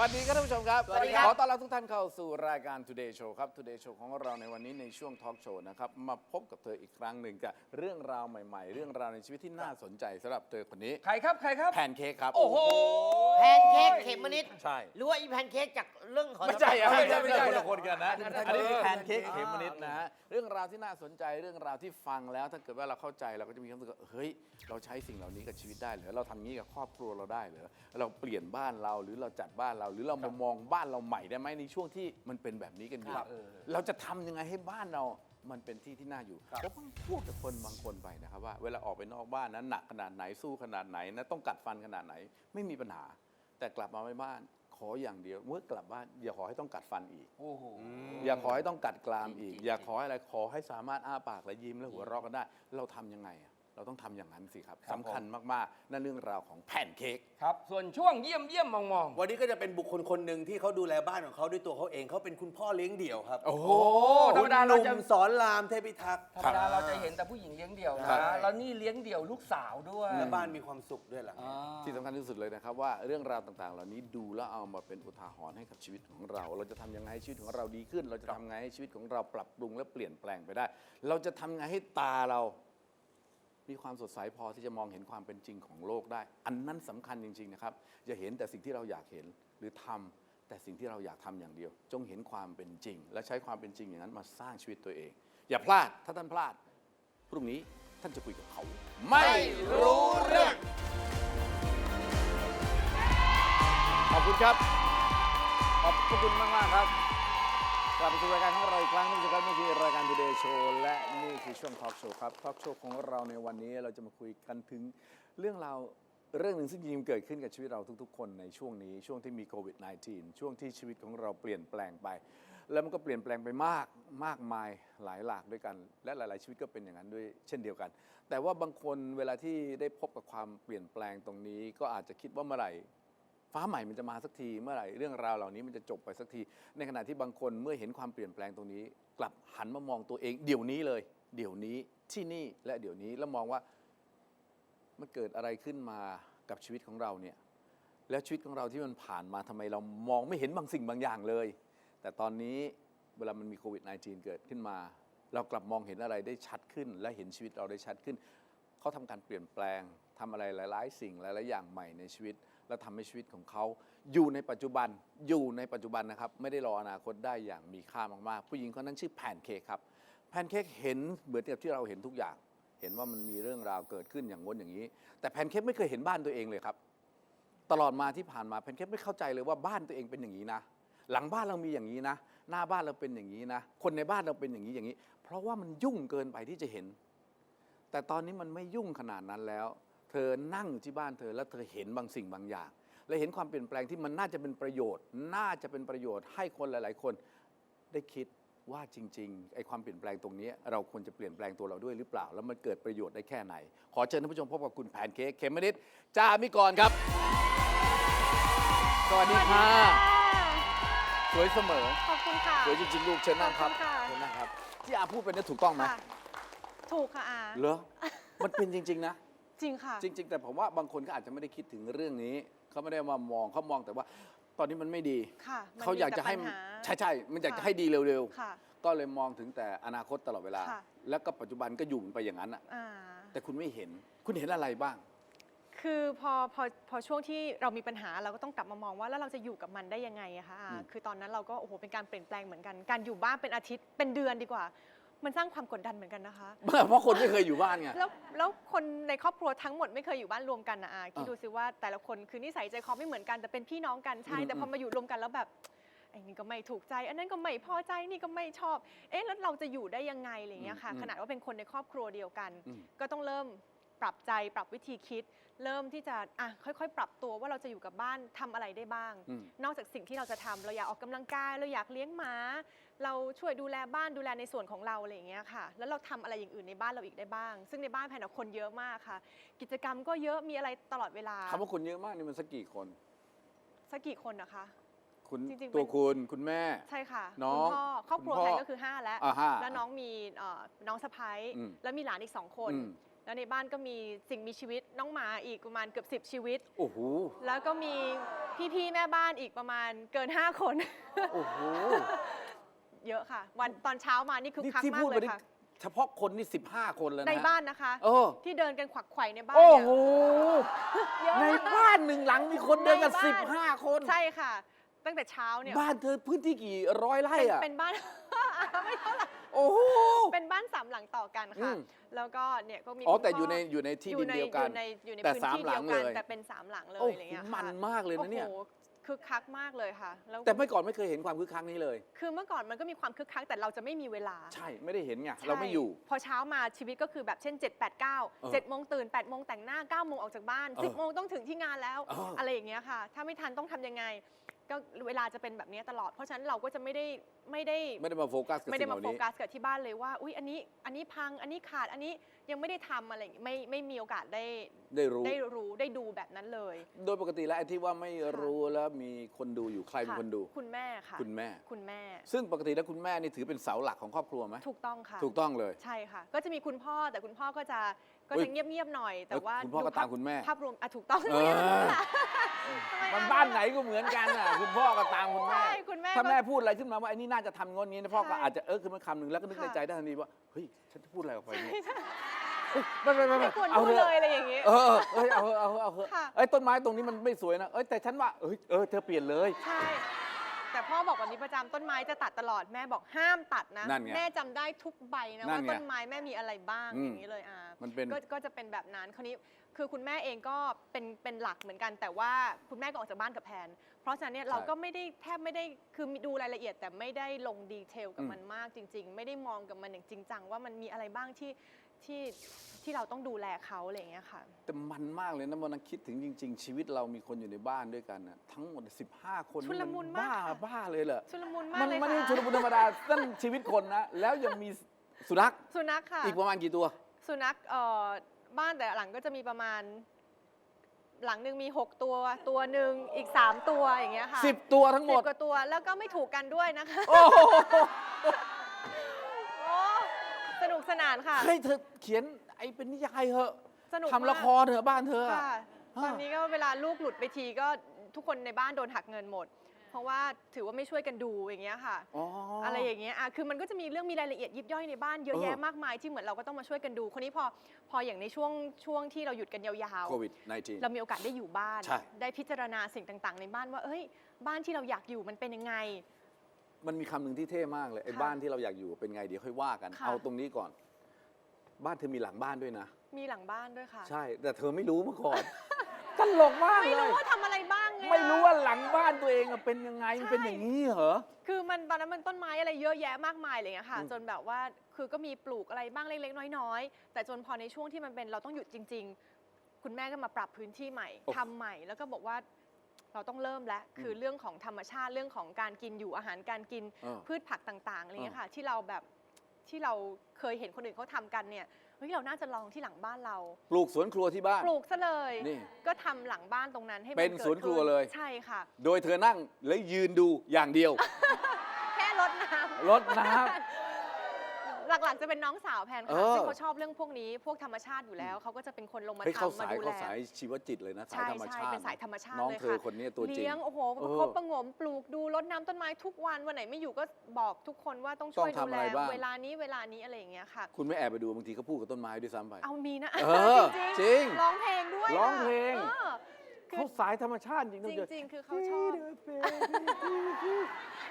สวัสดีครับท่านผู้ชมครับ สวัสดีครับ ขอต้อนรับทุกท่านเข้าสู่รายการ Today Show ครับ Today Show ของเราในวันนี้ในช่วง Talk Show นะครับ มาพบกับเธออีกครั้งหนึ่งกับเรื่องราวใหม่ ๆ เรื่องราวในชีวิตที่น่าสนใจสำหรับเธอคนนี้ ใครครับ ใครครับ แพนเค้กครับ โอ้โห แพนเค้กเขมมนิดใช่ หรือว่าอีแพนเค้กจากเรื่องของ ไม่ใช่อะไม่ใช่ไม่ไม่ใช่ใช่คนละคนกันนะ อันนั้นอันนี้เออแพนเค้กเขมมนิดนะฮะเรื่องราวที่น่าสนใจเรื่องราวที่ฟังแล้วถ้าเกิดว่าเราเข้าใจเราก็จะมีความรู้สึกว่าเฮ้ย เราใช้สิ่งเหล่านี้กับชีวิตได้เหรือเราทำงี้กับครอบครัวเราได้เหรือเราเปลี่ยนบ้านเราหรือเราจัดบ้านเราหรือเรามามองบ้านเราใหม่ได้ไหมในช่วงที่มันเป็นแบบนี้กันอยู่ครับเออ เราจะทำยังไงให้บ้านเรา มันเป็นที่ที่น่าอยู่แล้วก็พูดกับคนบางคนไปนะครับว่า เวลาออกไปนอกบ้านนั้นหนักขนาดไหนสู้ขนาดไหนนะต้องกัดฟันขนาดไหนไม่มีปัญหา แต่กลับมาไม่บ้าน ขออย่างเดียวเมื่อกลับบ้านอย่าขอให้ต้องกัดฟันอีก โอ้โห อย่าขอให้ต้องกัดกรามอีก อย่าขอให้อะไรขอให้สามารถอ้าปากและยิ้มและหัวเราะกันได้ เราทำยังไงอะ เราต้องทำอย่างนั้นสิครับครับสำคัญมากๆ นั่นเรื่องราวของแผ่นเค้ก ครับ ส่วนช่วงเยี่ยมเยี่ยมมองมองวันนี้ก็จะเป็นบุคคลคนหนึ่งที่เขาดูแลบ้านของเขาด้วยตัวเขาเองเขาเป็นคุณพ่อเลี้ยงเดี่ยวครับโอ้โหโอ้ธรรมดาหเรานุ่จะมสอนรามเทพิทักษ์ธรรมดาเราจะเห็นแต่ผู้หญิงเลี้ยงเดี่ยวครันะบแล้วนี่เลี้ยงเดี่ยวลูกสาวด้วยและบ้านมีความสุขด้วยหลังอ่า ที่สำคัญที่สุดเลยนะครับว่าเรื่องราวต่างๆ เหล่านี้ดูแล้วเอามาเป็นอุทาหรณ์ให้กับชีวิตของเรา เราจะทำยังไงให้ชีวิตของเราดีขึ้น เราจะทำยังไงให้ชีวิตของเราปรับปรุงและเปลี่ยนแปลงไปได้ เราจะทำยังไงให้ตาเรา มีความสดใสพอที่จะมองเห็นความเป็นจริงของโลกได้ อันนั้นสำคัญจริง ๆ นะครับอย่าเห็นแต่สิ่งที่เราอยากเห็นหรือทำแต่สิ่งที่เราอยากทำอย่างเดียว จงเห็นความเป็นจริง และใช้ความเป็นจริงอย่างนั้นมาสร้างชีวิตตัวเอง อย่าพลาดถ้าท่านพลาดพรุ่งนี้ท่านจะคุยกับเขา ไม่รู้เรื่องขอบคุณครับ ขอบพระคุณมากมากๆครับ กลับมาสู่รายการของเราอีกครั้งนึงนะครับนี่คือรายการ Today Show และนี่คือช่วง Talk Show ครับ Talk Show ของเราในวันนี้เราจะมาคุยกันถึงเรื่องราวเรื่องหนึ่งซึ่งจริงๆเกิดขึ้นกับชีวิตเราทุกๆ คนในช่วงนี้ช่วงที่มีโควิด -19 ช่วงที่ชีวิตของเราเปลี่ยนแปลงไป แล้วมันก็เปลี่ยนแปลงไปมากมากมายหลายหลากด้วยกัน และหลายๆ ชีวิตก็เป็นอย่างนั้นด้วยเช่นเดียวกัน แต่ว่าบางคนเวลาที่ได้พบกับความเปลี่ยนแปลงตรงนี้ ก็อาจจะคิดว่าเมื่อไหร่ ฟ้าใหม่มันจะมาสักทีเมื่อไหร่เรื่องราวเหล่านี้มันจะจบไปสักที ในขณะที่บางคนเมื่อเห็นความเปลี่ยนแปลงตรงนี้ กลับหันมามองตัวเองเดี๋ยวนี้เลย เดี๋ยวนี้ที่นี่และเดี๋ยวนี้แล้วมองว่ามันเกิดอะไรขึ้นมากับชีวิตของเราเนี่ยแล้วชีวิตของเราที่มันผ่านมาทำไมเรามองไม่เห็นบางสิ่งบางอย่างเลย แต่ตอนนี้เวลามันมีโควิด -19 เกิดขึ้นมา เรากลับมองเห็นอะไรได้ชัดขึ้น และเห็นชีวิตเราได้ชัดขึ้น เขาทำการเปลี่ยนแปลงทำอะไรหลาย ๆ สิ่งหลาย ๆ อย่างใหม่ในชีวิต แล้วทำให้ชีวิตของเขาอยู่ในปัจจุบันอยู่ในปัจจุบันนะครับ ไม่ได้รออนาคตได้อย่างมีค่ามากๆ ผู้หญิงคนนั้นชื่อแพนเค้กครับแพนเค้กเห็นเหมือนกับที่เราเห็นทุกอย่าง เห็นว่ามันมีเรื่องราวเกิดขึ้นอย่างง้นอย่างนี้ แต่แพนเค้กไม่เคยเห็นบ้านตัวเองเลยครับ ตลอดมาที่ผ่านมาแพนเค้กไม่เข้าใจเลยว่าบ้านตัวเองเป็นอย่างนี้นะหลังบ้านเรามีอย่างนี้นะ หน้าบ้านเราเป็นอย่างนี้นะ คนในบ้านเราเป็นอย่างนี้อย่างนี้ เพราะว่ามันยุ่งเกินไปที่จะเห็น แต่ตอนนี้มันไม่ยุ่งขนาดนั้นแล้ว เธอนั่งอยู่ที่บ้านเธอแล้วเธอเห็นบางสิ่งบางอย่าง และเห็นความเปลี่ยนแปลงที่มันน่าจะเป็นประโยชน์ น่าจะเป็นประโยชน์ให้คนหลาย ๆ คนได้คิดว่าจริงๆไอ้ความเปลี่ยนแปลงตรงนี้เราควรจะเปลี่ยนแปลงตัวเราด้วยหรือเปล่า แล้วมันเกิดประโยชน์ได้แค่ไหน ขอเชิญท่านผู้ชมพบกับคุณแพนเค้กเขมมนิดจามิกรครับ สวัสดีค่ะ สวยเสมอ ขอบคุณค่ะ สวยจริงๆลูกเชิญนั่งครับขอบคุณค่ะ เชิญนั่งครับ ที่อาพูดไปเนี่ยถูกต้องไหมค่ะ ถูกค่ะอาเหรอมันเป็นจริง ๆ นะ จริงค่ะ จริง ๆ แต่ผมว่าบางคนก็อาจจะไม่ได้คิดถึงเรื่องนี้ เขาไม่ได้มามองเขามองแต่ว่า ตอนนี้มันไม่ดี ค่ะมันเขาอยากจะให้มีแต่ปัญหาใช่ใช่ๆมันอยากจะค่ะ ให้ดีเร็วค่ะ ๆ ก็เลยมองถึงแต่อนาคตตลอดเวลา ค่ะ แล้วก็ปัจจุบันก็อยู่ไปอย่างนั้นอะอ่า แต่คุณไม่เห็นคุณเห็นอะไรบ้าง คือพอพอพอช่วงที่เรามีปัญหาเราก็ต้องกลับมามองว่าแล้วเราจะอยู่กับมันได้ยังไงอะคะอาอืมคือตอนนั้นเราก็โอ้โหเป็นการเปลี่ยนแปลงเหมือนกัน การอยู่บ้านเป็นอาทิตย์เป็นเดือนดีกว่า มันสร้างความกดดันเหมือนกันนะคะ เพราะคนไม่เคยอยู่บ้านไง แล้วแล้วคนในครอบครัวทั้งหมดไม่เคยอยู่บ้านรวมกันนะอาคิดอ่าดูสิว่าแต่ละคนคือนิสัยใจคอไม่เหมือนกันแต่เป็นพี่น้องกันใช่อืมแต่พอมาอยู่รวมกันแล้วแบบไอ้นี่ก็ไม่ถูกใจ อันนั้นก็ไม่พอใจนี่ก็ไม่ชอบ เอ๊ะแล้วเราจะอยู่ได้ยังไงอะไรอย่างเงี้ยค่ะอืมขนาดว่าเป็นคนในครอบครัวเดียวกันอืมก็ต้องเริ่ม ปรับใจปรับวิธีคิด เริ่มที่จะอะค่อยๆ ปรับตัวว่าเราจะอยู่กับบ้านทำอะไรได้บ้าง อืม นอกจากสิ่งที่เราจะทำเราอยากออกกำลังกายเราอยากเลี้ยงหมา เราช่วยดูแลบ้านดูแลในส่วนของเราอะไรอย่างเงี้ยค่ะ แล้วเราทำอะไรอย่างอื่นในบ้านเราอีกได้บ้าง ซึ่งในบ้านแพนนะคนเยอะมากค่ะ กิจกรรมก็เยอะมีอะไรตลอดเวลาคำว่าคนเยอะมากนี่มันสักกี่คน สักกี่คนนะคะ คุณจริงๆ ตัวเป็นคุณคุณแม่ ใช่ค่ะน้องคุณพ่อครอบครัวคุณพ่อแพนก็คือ 5 แล้ว อ่าห้าแล้วน้องมีเอ่อน้องสะพ้ายอืมแล้วมีหลานอีกสองคน อืม แล้วในบ้านก็มีสิ่งมีชีวิตน้องหมาอีกประมาณเกือบ10 ชีวิต โอ้โห แล้วก็มีพี่ๆแม่บ้านอีกประมาณเกิน 5 คน โอ้โห เยอะค่ะ วันตอนเช้ามานี่คือนี่คักที่มาพูกดเลไปยนี่ค่ะ เฉพาะคนนี่ 15 คนแล้วนะในบ้านนะคะ เออ ที่เดินกันขวักไขว่ในบ้านโอ้เนี่ยโหเยอะในมาก บ้านหนึ่งหลังมีคนเดินกัน ในบ้าน 15 คน ใช่ค่ะ ตั้งแต่เช้าเนี่ยบ้านเธอพื้นที่กี่ร้อยไร่เป็นอะเป็นบ้าน ไม่เท่าไหร่โอ้โหเป็นบ้านสามหลังต่อกันค่ะ อืม แล้วก็เนี่ยก็มีอ๋อ คุณแต่พ่อยู่ในอยู่ในที่ดินเดียวกัน อยู่ในอยู่ในแต่พื้นสามที่หลัเดียงวกันเลยแต่เป็นสามหลังเลยโอ้อะไรเงี้ยโหค่ะมันมากเลยนะเนี่ย โอ้โหคึกคักมากเลยค่ะแล้วแต่เมื่อก่อนไม่เคยเห็นความคึกคักนี้เลย คือเมื่อก่อนมันก็มีความคึกคักแต่เราจะไม่มีเวลา ใช่ไม่ได้เห็นไงใช่เราไม่อยู่พอเช้ามาชีวิตก็คือแบบเช่น 7 8 9 7โมงตื่น8โมงแต่งหน้า9โมงออกจากบ้าน เออ10โมงต้องถึงที่งานแล้ว เออออะไรอย่างเงี้ยค่ะ ถ้าไม่ทันต้องทำยังไง ก็เวลาจะเป็นแบบเนี้ยตลอด เพราะฉะนั้นเราก็จะไม่ได้ไม่ได้ไม่ได้มาโฟกัสกับไม่ได้สิ่งเหมาล่าโฟนี้ กัสกับที่บ้านเลยว่า อุ้ยอันนี้อันนี้พังอันนี้ขาดอันนี้ยังไม่ได้ทำอะไรอย่างงี้ไม่ไม่มีโอกาสได้ได้รู้ ได้รู้ได้ดูแบบนั้นเลย โดยปกติแล้วไอ้ที่ว่าไม่รู้แล้วมีคนดูอยู่ใครเป็นค่ะคนดู คุณแม่ค่ะ คุณแม่ คุณแม่ซึ่งปกติแล้วคุณแม่นี่ถือเป็นเสาหลักของครอบครัวไหมถูกต้องค่ะ ถูกต้องเลย ใช่ค่ะ ก็จะมีคุณพ่อแต่คุณพ่อก็จะ ก็เฮ้จะยเงียบๆหน่อย แต่เอ้ยว่าคุณพ่อก็ดูภพตามคุณแม่ ภาพรวมอะถูกต้องเออค่ะทำไมันอะบ้านไหนก็เหมือนกันอะ คุณพ่อก็ตามคุณแม่ ใช่คุณแม่ถ้าก็ แม่พูดอะไรขึ้นมาว่าไอ้นี่น่าจะทำงนงี้นะพ่อก็ใช่อาจจะเออขึ้นมาคำหนึ่งแล้วก็นึกในค่ะใจได้ทันทีว่าเฮ้ยฉันจะพูดอะไรออกไปเนี่ยเฮ้ยไม่ไม่ไม่ไม่ควรเอาพูดเถเลอะยอะไรอย่างงี้เออเอ้ยเอาเถอะเอาเถอะเอาเถอะค่ะ เอ้ยต้นไม้ตรงนี้มันไม่สวยนะเอ้ยแต่ฉันว่าเอ้ยเออเธอเปลี่ยนเลย ใช่ แต่พ่อบอกแบบนี้ประจำต้นไม้จะตัดตลอดแม่บอกห้ามตัดนะ นั่นไงแม่จำได้ทุกใบนะนั่ว่านไงต้นไม้แม่มีอะไรบ้างอืมอย่างนี้เลยอ่ามันเป็น ก็ก็จะเป็นแบบนั้นคราวนี้คือคุณแม่เองก็เป็นเป็นหลักเหมือนกัน แต่ว่าคุณแม่ก็ออกจากบ้านกับแพน เพราะฉะนั้นเนี่ยเราก็ไม่ได้แทบไม่ได้คือมีดูรายละเอียดแต่ไม่ได้ลงดีเทลกับอืมมันมากจริง ๆ ไม่ได้มองกับมันอย่างจริงจังว่ามันมีอะไรบ้างที่ ที่ที่เราต้องดูแลเขาอะไรอย่างเงี้ยค่ะ แต่มันมากเลยนะมันคิดถึงจริง ๆ ชีวิตเรามีคนอยู่ในบ้านด้วยกันนะทั้งหมด 15 คนชุลมุนมากบ้าค่ะ บ้าเลยเหรอชุลมุนมากมันเลยไม่ได้ค่ะชุลมุนธรรมดานั่นชีวิตคนนะ แล้วยังมีสุนัขสุนัขค่ะ อีกประมาณกี่ตัว สุนัขเอ่อบ้านแต่ละหลังก็จะมีประมาณ หลังหนึ่งมี 6 ตัว ตัวหนึ่งอีก 3 ตัวอย่างเงี้ยค่ะ10 ตัวทั้งหมสิดบกว่าตัวแล้วก็ไม่ถูกกันด้วยนะคะ โอ้โหโอ้ส นุกสนานค่ะ เฮ้ยเธอเขียนไอ้เป็นนิยายเหอะสนุกทำละครเถอะบ้านเธออะค่ะอ่าตอนนี้ก็เวลาลูกหลุดไปทีก็ทุกคนในบ้านโดนหักเงินหมด เพราะว่าถือว่าไม่ช่วยกันดูอย่างเงี้ยค่ะ อ๋ออ อะไรอย่างเงี้ยอะคือมันก็จะมีเรื่องมีรายละเอียดยิบย่อยในบ้านเยอะเออแยะมากมายที่เหมือนเราก็ต้องมาช่วยกันดู คนนี้พอพออย่างในช่วงช่วงที่เราหยุดกันยาวโควิดๆเรามีโอกาสได้อยู่บ้าน ใช่ ได้พิจารณาสิ่งต่างๆ ในบ้านว่า เอ้ย บ้านที่เราอยากอยู่มันเป็นยังไง19มันมีคำหนึ่งที่เท่มากเลยไอ้ค่ะบ้านที่เราอยากอยู่เป็นไงเดี๋ยวค่อยว่ากัน ค่ะเอาตรงนี้ก่อน บ้านเธอมีหลังบ้านด้วยนะ มีหลังบ้านด้วยค่ะ ใช่ แต่เธอไม่รู้มาก่อน ตลกมากไม่เลรู้ย ว่าทำอะไรบ้างไงไม่รู้ว่าหลังบ้านตัวเองอะเป็นยังไงมันใช่เป็นอย่างนี้เหรอ คือมันตอนนั้นมันต้นไม้อะไรเยอะแยะมากมายอะไรอย่างเงี้ยค่ะ อืม จนแบบว่าคือก็มีปลูกอะไรบ้างเล็กๆน้อยๆ แต่จนพอในช่วงที่มันเป็นเราต้องหยุดจริง ๆ คุณแม่ก็มาปรับพื้นที่ใหม่ทำใหม่แล้วก็บอกว่าเราต้องเริ่มแล้วคือเรื่องของธรรมชาติเรื่องของการกินอยู่อาหารการกิน เออ พืชผักต่างๆอะไรอย่างเงี้ยค่ะ ที่เราแบบ ที่เราเคยเห็นคนอื่นเขาทำกันเนี่ยเฮ้ยเราน่าจะลองที่หลังบ้านเรา ปลูกสวนครัวที่บ้าน ปลูกซะเลย นี่ก็ทำหลังบ้านตรงนั้นให้มัเป็นกิดสวนครัวขึ้เลยใช่ค่ะ โดยเธอนั่งและยืนดูอย่างเดียว แค่รดน้ำ รดน้ หลักๆ จะเป็นน้องสาวแพนเอค่ะอซึ่งเขาชอบเรื่องพวกนี้ พวกธรรมชาติอยู่แล้ว เขาก็จะเป็นคนลงมาเฮ้ยเข้าทำมาสายดูเข้าแล สายชีวจิตเลยนะสายใช่ธรรมใช่ชาติเป็นสายธรรมชาติน้องเลยเธอค่ะคนนี้ตัวจริง เลี้ยงโอ้โหเออครบประหงมปลูกดูรดน้ำต้นไม้ทุกวันวันไหนไม่อยู่ก็บอกทุกคนว่าต้องช่วยต้องดูทำแลอะไรบ้าง เวลานี้เวลานี้อะไรอย่างเงี้ยค่ะ คุณไม่แอบไปดูบางทีเขาพูดกับต้นไม้ด้วยซ้ำไป เอามีนะเออจริงร้องเพลงด้วยร้องะเพลงออคือ เขาสายธรรมชาติจริงจต้องเจอริงๆ คือเขาชอบ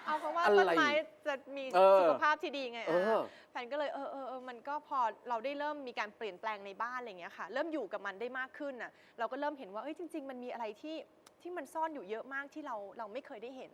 เอาเพราะว่าอะไรต้นไม้จะมีเออสุขภาพที่ดีไงเออะอแฟนก็เลยเออเออเออมันก็พอเราได้เริ่มมีการเปลี่ยนแปลงในบ้านอะไรอย่างเงี้ยค่ะ เริ่มอยู่กับมันได้มากขึ้นน่ะ เราก็เริ่มเห็นว่าเอ้ยจริง ๆ มันมีอะไรที่ที่มันซ่อนอยู่เยอะมากที่เราเราไม่เคยได้เห็น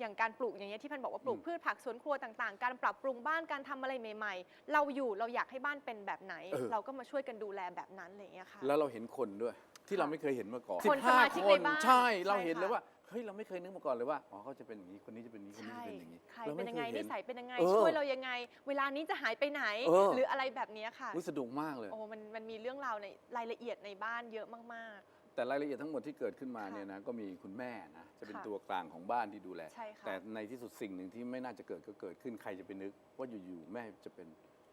อย่างการปลูกอย่างเงี้ยที่พันบอกว่าปลูกอืมพืชผักสวนครัวต่างๆ การปรับปรุงบ้านการทำอะไรใหม่ ๆ เราอยู่เราอยากให้บ้านเป็นแบบไหนเราก็มาช่วยกันดูแลแบบนั้นอะไรอย่างเงี้ยค่ะ แล้วเราเห็นคนด้วย ที่เราไม่เคยเห็นมาก่อนคนสมาชิก15ในบ้านใช่เราใช่เห็นค่ะเลยว่าเฮ้ยเราไม่เคยนึกมาก่อนเลยว่าอ๋อเขาจะเป็นอย่างนี้คนนี้จะเป็นอย่างนี้คนนี้ใช่จะเป็นอย่างนี้ใครราเป็นม่ยังไงคนิห็สัยเป็นยังไงเออช่วยเรายังไง เวลานี้จะหายไปไหนเออหรืออะไรแบบเนี้ยค่ะรู้สนุกมากเลยโอ้มันมันมีเรื่องราวในรายละเอียดในบ้านเยอะมากแต่รายละเอียดทั้งหมดที่เกิดขึ้นมาค่ะเนี่ยนะก็มีคุณแม่นะจะเป็นค่ะตัวกลางของบ้านที่ดูแลใช่ค่ะแต่ในที่สุดสิ่งหนึ่งที่ไม่น่าจะเกิดก็เกิดขึ้นใครจะไปนึก ว่าอยู่ๆแม่จะเป็น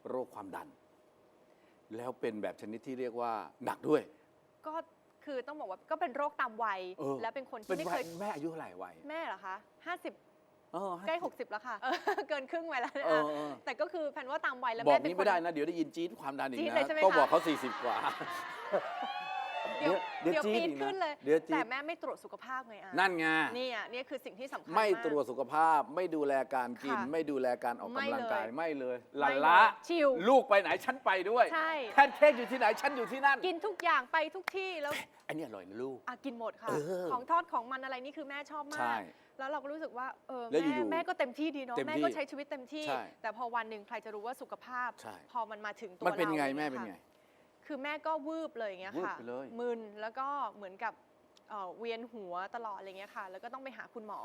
โรคความดัน แล้วเป็นแบบชนิดที่เรียกว่าหนักด้วยๆก็ คือต้องบอกว่าก็เป็นโรคตามวัย เออ และเป็นคนเป็นที่ไม่วัเคยยแม่อายุเท่าไหร่วัยแม่เหรอคะห้าสิบเออใกล้ 60 แล้วค่ะเออเกินครึ่งไปแล้วนะเออเออแต่ก็คือแพนว่าตามวัยแล้วบอกแม่เป็นนี้คไม่ได้นะ เดี๋ยวได้ยินจี๊ดความดันอีกจี๊ดนะเลยใช่ไหมต้องคะบอกเขา 40 กว่า เดี๋ยวเดี๋เดี๋ยยววจี๊ดปีนอีกนะขึ้นเลย เดี๋ยวจี๊ด แต่แม่ไม่ตรวจสุขภาพไงอะนั่นไง นี่อะนี่คือสิ่งที่สำคัญไม่าก ตรวจสุขภาพไม่ดูแลการกิน ค่ะไม่ดูแลการออกไม่กำลังกายเลยไม่เลยไม่หลันเลยละชิลลูกไปไหนฉันไปด้วยใช่ แพนเค้กอยู่ที่ไหนฉันอยู่ที่นั่นกินทุกอย่างไปทุกที่แล้ว อันนี้อร่อยนะลูก อะกินหมดค่ะ เออของทอดของมันอะไรนี่คือแม่ชอบมาใช่ก แล้วเราก็รู้สึกว่าเออแล้วแม่อยู่ๆแม่ก็เต็มที่ดีเนาะเต็มที่แม่ก็ใช้ชีวิตเต็มที่ ใช่แต่พอวันหนึ่งใครจะรู้ว่าสุขภาพ ใช่ พอมันมาถึงตัวมันเป็นราไงอะรแม่งี้ยเป็นค่ะไงคื อแม่ก็วืบเลยอย่างเงี้ยวืบค่ะไปเลย มึนแล้วก็เหมือนกับเอ่อเวียนหัวตลอดอะไรเงี้ยค่ะ แล้วก็ต้องไปหาคุณหมอ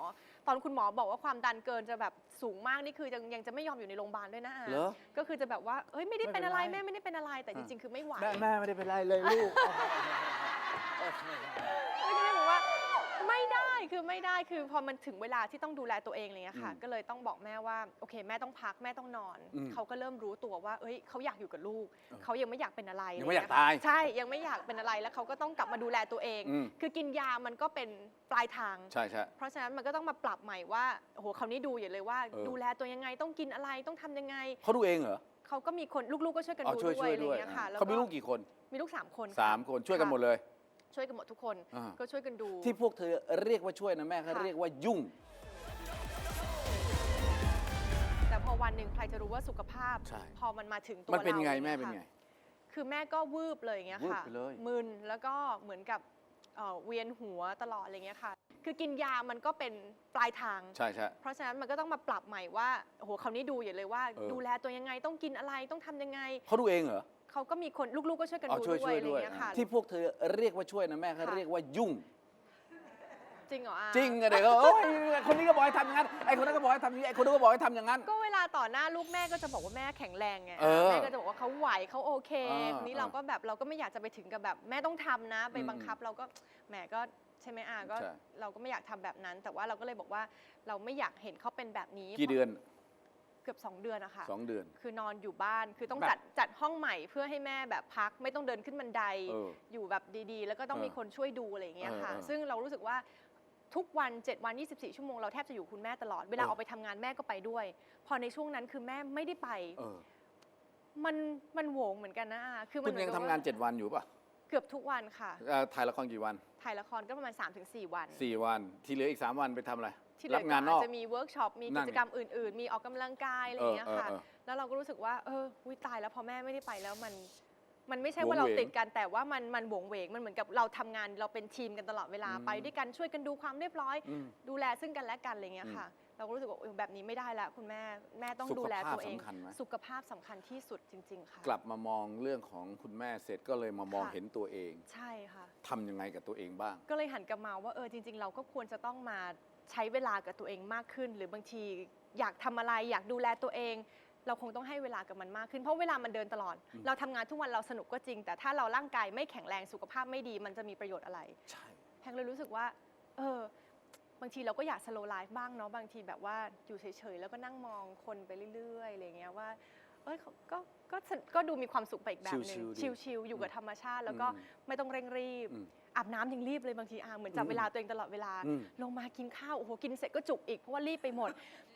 ตอนคุณหมอบอกว่าความดันเกินจะแบบสูงมากนี่คือยังยังจะไม่ยอมอยู่ในโรงพยาบาลด้วยนะอาเหรอ ก็คือจะแบบว่าเอ้ยไม่ได้ไม่เป็เป็นนอะไรไรแม่ไม่ได้เป็นอะไรแต่จริงๆ คือไม่ไหว แม่แม่ไม่ได้เป็นไรเลยลูกแล้วก็เลยบอกว่า ไม่ได้คือไม่ได้คือพอมันถึงเวลาที่ต้องดูแลตัวเองอะไรเงี้ยค่ะอืมก็เลยต้องบอกแม่ว่าโอเค แม่ต้องพักแม่ต้องนอน อืมเขาก็เริ่มรู้ตัวว่า เอ้ยเขาอยากอยู่กับลูกเออเขายังไม่อยากเป็นอะไรยังไม่อยากะรเตายใช่ยังไม่อยากเป็นอะไรแล้วเขาก็ต้องกลับมาดูแลตัวเอง อืม คือกินยามันก็เป็นปลายทาง ใช่ใช่ เพราะฉะนั้นมันก็ต้องมาปรับใหม่ว่าโอ้โหคราวนี้ดูอย่าเลยว่า เออ ดูแลตัวยังไงต้องกินอะไรต้องทำยังไง เขาดูเองเหรอเขาก็มีคนลูกๆก็ช่วยกันเอาดูช่วยด้ช่ววยยอะไรด้วยเงี้ยค่ะอ่าแล้วเขามีลูกกี่คนมีลูกสามคนสามคนช่วยกันหมดเลย ช่วยกันหมดทุกคน อ่า ก็ช่วยกันดู ที่พวกเธอเรียกว่าช่วยนะแม่เขาค่ะ เรียกว่ายุ่ง แต่พอวันหนึ่งใครจะรู้ว่าสุขภาพ ใช่ พอมันมาถึงตัวมันเป็นราไงอะรแม่งี้ยเป็นค่ะไงคือแม่ก็วืบเลยอย่างเงี้ยวืบค่ะไปเลย มึนแล้วก็เหมือนกับเอ่อเวียนหัวตลอดอะไรเงี้ยค่ะ คือกินยามันก็เป็นปลายทาง ใช่ใช่ เพราะฉะนั้นมันก็ต้องมาปรับใหม่ว่าโอ้โหคราวนี้ดูอย่าเลยว่า เออ ดูแลตัวยังไงต้องกินอะไรต้องทำยังไง เขาดูเองเหรอ เขาก็มีคนลูกๆก็ช่วยกันเอาดูช่วยด้วช่วยยอะไรด้วย เงี้ยค่ะ ที่พวกเธอเรียกว่าช่วยนะแม่เขาค่ะ เรียกว่ายุ่ง จริงเหรออาจริงอะเด็กโอ้ยคนนี้ก็บอกให้ทำอย่างนั้นไอ้คนนั้นก็บอกให้ทำอย่างนี้ไอ้คนนั้นก็บอกให้ทำอย่างนั้น ก็เวลาต่อหน้าลูกแม่ก็จะบอกว่าแม่แข็งแรงไงเออแม่ก็จะบอกว่าเขาไหวเขาโอเคอ่าทีนี้เราก็แบบเราก็ไม่อยากจะไปถึงกับแบบแม่ต้องทำนะ ไปอืมบังคับเราก็แหมก็ใช่ไหมอาก็ใช่ เราก็ไม่อยากทำแบบนั้น แต่ว่าเราก็เลยบอกว่าเราไม่อยากเห็นเขาเป็นแบบนี้กี่เดือน เกือบสองเดือนอะค่ะสองเดือน คือนอนอยู่บ้านคือต้องแบบจัดจัดห้องใหม่เพื่อให้แม่แบบพักไม่ต้องเดินขึ้นบันไดเอออยู่แบบดีๆ แล้วก็ต้องเออมีคนช่วยดูอะไรอย่างเงี้ยค่ะ เออเออซึ่งเรารู้สึกว่าทุกวัน 7 วัน 24 ชั่วโมงเราแทบจะอยู่คุณแม่ตลอดเวลาเออ ออกไปทำงานแม่ก็ไปด้วย พอในช่วงนั้นคือแม่ไม่ได้ไป เออมันมันโหวงเหมือนกันนะอาคือมัคุณเหมืยัองนกับทำงาน ว่า7วันอยู่ป่ะเกือบทุกวันค่ะเอ่อถ่ายละครกี่วันถ่ายละครก็ประมาณ 3-4 วัน 4 วัน ที่เหลืออีก 3 วันไปทำอะไร ที่เหลืรัอบงานนอาอจกจะมีเวิร์กช็อปมีนั่กินจกรรมอื่น ๆ มีออกกำลังกายอะไรอย่างเงี้ยค่ะเออเออเออแล้วเราก็รู้สึกว่า เออวิตายแล้วพอแม่ไม่ได้ไปแล้วมัน มันไม่ใช่โหวงว่าเราเหวงติดกันแต่ว่ามันมันโหวงเหวงมันเหมือนกับเราทำงานเราเป็นทีมกันตลอดเวลาอืม ไปด้วยกันช่วยกันดูความเรียบร้อย อืม ดูแลซึ่งกันและกันอะไรเงี้ยค่ะ เราก็รู้สึกว่าเออแบบนี้ไม่ได้แล้วคุณแม่แม่ต้องสุขดูแลภาพตัวเองสำคัญไหม สุขภาพสำคัญที่สุดจริง ๆ ค่ะ กลับมามองเรื่องของคุณแม่เสร็จก็เลยมามองค่ะ เห็นตัวเองใช่ค่ะ ทำยังไงกับตัวเองบ้าง ก็เลยหันกลับมาว่าเออจริง ๆ เราก็ควรจะต้องมา ใช้เวลากับตัวเองมากขึ้น หรือบางทีอยากทำอะไรอยากดูแลตัวเอง เราคงต้องให้เวลากับมันมากขึ้นเพราะเวลามันเดินตลอด เราทำงานทุกวันเราสนุกก็จริง แต่ถ้าเราร่างกายไม่แข็งแรงสุขภาพไม่ดี มันจะมีประโยชน์อะไรใช่แพงเลยรู้สึกว่า เออบางทีเราก็อยากสโลไลฟ์บ้างเนาะบางทีแบบว่าอยู่เฉยๆแล้วก็นั่งมองคนไปเรื่อยๆอะไรเงี้ยว่าเอ้ยเขาก็ก็สนุกก็ดูมีความสุขไปอีกแบบหนึ่งชิลๆดีชิลๆอยู่กับธรรมชาติ แล้วก็อืมไม่ต้องเร่งรีบ อืมอาบน้ำยังรีบเลยบางทีอาเหมือนจับอืมเวลาตัวเองตลอดเวลา อืม ลงมากินข้าวโอ้โหกินเสร็จก็จุกอีกเพราะว่ารีบไปหมด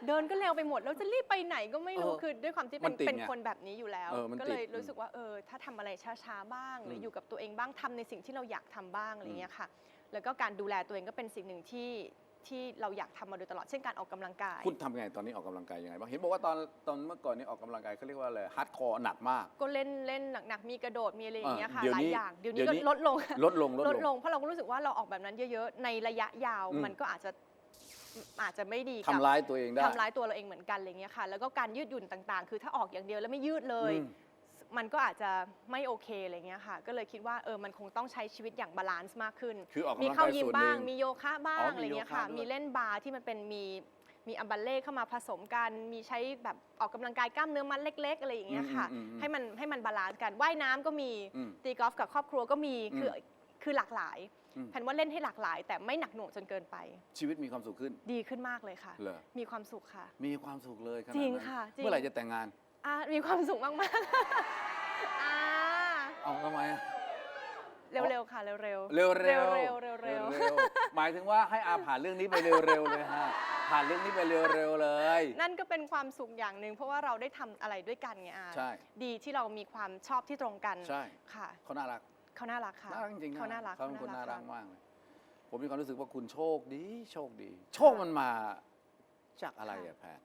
เดินก็เร็วไปหมดแล้วจะรีบไปไหนก็ไม่รู้เออคือด้วยความที่มัเป็นนติดเป็นไงคนแบบนี้อยู่แล้ว เออมันก็เลยติดรู้สึกว่าเออถ้าทำอะไรช้าๆบ้าง หรืออม อยู่กับตัวเองบ้างทำในสิ่งที่เราอยากทำบ้างอะไรเงี้ยค่ะ แล้วก็การดูแลตัวเองก็เป็นสิ่งหนึ่งที่ ที่เราอยากทำมาโดยตลอดเช่นการออกกำลังกาย คุณทำไงตอนนี้ออกกำลังกายยังไงบ้างเห็นบอกว่าตอนตอนเมื่อก่อนนี้ออกกำลังกายเขาเรียกว่าอะไรฮาร์ดคอร์หนักมาก ก็เล่นเล่นหนักๆมีกระโดดมีอะไรอย่างเงี้ยค่ะเดี๋ยวหลานี้ยอย่างเดี๋ยวเดี๋นี้ยวก็นี้ลดลง ลดลงลดลดลลง งเพราะเราก็รู้สึกว่าเราออกแบบนั้นเยอะๆ ในระยะยาวอืม มันก็อาจจะอาจจะไม่ดีกับทำร้ายตัวเองได้ ทำร้ายตัวเราเองเหมือนกันอะไรเงี้ยค่ะ แล้วก็การยืดหยุ่นต่างๆ คือถ้าออกอย่างเดียวแล้วไม่ยืดเลย อืม มันก็อาจจะไม่โอเคอะไรเงี้ยค่ะ ก็เลยคิดว่าเออมันคงต้องใช้ชีวิตอย่างบาลานซ์มากขึ้น คือออกกำมีลังเข้ากายยิมส่วนหบ้านึ่งงมีโยคะบ้าอ๋งอมีอะไรเงี้ยค่ะ โยคะด้วย มีเล่นบาร์ที่มันเป็นมีมีอัมบัลเล่เข้ามาผสมกัน มีใช้แบบออกกำลังกายกล้ามเนื้อมัดเล็ก ๆ อะไรอย่างเงี้ยค่ะ อืมอืมอืมให้มันให้มันบาลานซ์กัน ว่ายน้ำก็มี อืมตีกอล์ฟกับครอบครัวก็มี คือคือหลากหลายอืม แผนว่าเล่นให้หลากหลาย แต่ไม่หนักหน่วงจนเกินไป ชีวิตมีความสุขขึ้น ดีขึ้นมากเลยค่ะ เหรอ มีความสุขค่ะ มีความสุขเลยขนาดจริงนั้นค่ะจริง เมื่อไหร่จะแต่งงาน อ่ามีความสุขมากๆอ่าเอาทำไมอะเร็วๆค่ะ เร็วๆเร็วๆเร็วเร็วๆเร็วๆเร็วๆหมายถึงว่าให้อาผ่านเรื่องนี้ไปเร็วๆเลยฮะผ่านเรื่องนี้ไปเร็วๆเลย ๆนั่นก็เป็นความสุขอย่างหนึ่งเพราะว่าเราได้ทำอะไรด้วยกันไงอาใช่ ดีที่เรามีความชอบที่ตรงกันใช่ค่ะเขาน่ารัก เขาน่ารักค่ะน่ารักจริงๆเขาน่ารักเขาเป็นคนน่ารักค่ะมากเลยผมมีความรู้สึกว่าคุณโชคดี โชคดี โชคมันมาจากอะไรอะแพท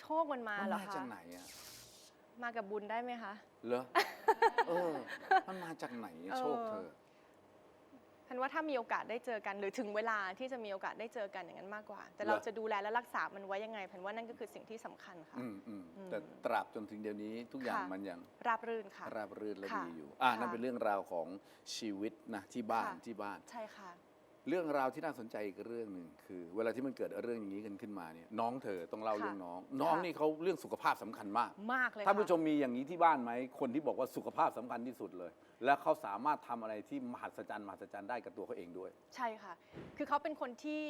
โชคมันมามันเหรอมาคะจากไหนอะมากับบุญได้ไหมคะเหรอเออมันมาจากไหนอะโชคเธอพันว่าถ้ามีโอกาสได้เจอกัน หรือถึงเวลาที่จะมีโอกาสได้เจอกันอย่างนั้นมากกว่า แต่เราเหรอจะดูแลและรักษามันไว้ยังไงพันว่านั่นก็คือสิ่งที่สำคัญค่ะอืมอืมอืมแต่ตราบจนถึงเดี๋ยวนี้ทุกอย่างค่ะมันยังราบรื่นค่ะ ราบรื่นและค่ะดีอยู่ อ่าค่ะนั่นเป็นเรื่องราวของชีวิตนะที่บ้านค่ะที่บ้านใช่ค่ะ เรื่องราวที่น่าสนใจอีกเรื่องหนึ่งคือ เวลาที่มันเกิดเรื่องอย่างนี้กันขึ้นมาเนี่ยน้องเธอต้องเล่าค่ะเรื่องน้อง น้องค่ะนี่เขาเรื่องสุขภาพสำคัญมากมากเลยท่านผู้ค่ะชมมีอย่างนี้ที่บ้านไหมคนที่บอกว่าสุขภาพสำคัญที่สุดเลย และเขาสามารถทำอะไรที่มหัศจรรย์มหัศจรรย์ได้กับตัวเขาเองด้วย ใช่ค่ะ คือเขาเป็นคนที่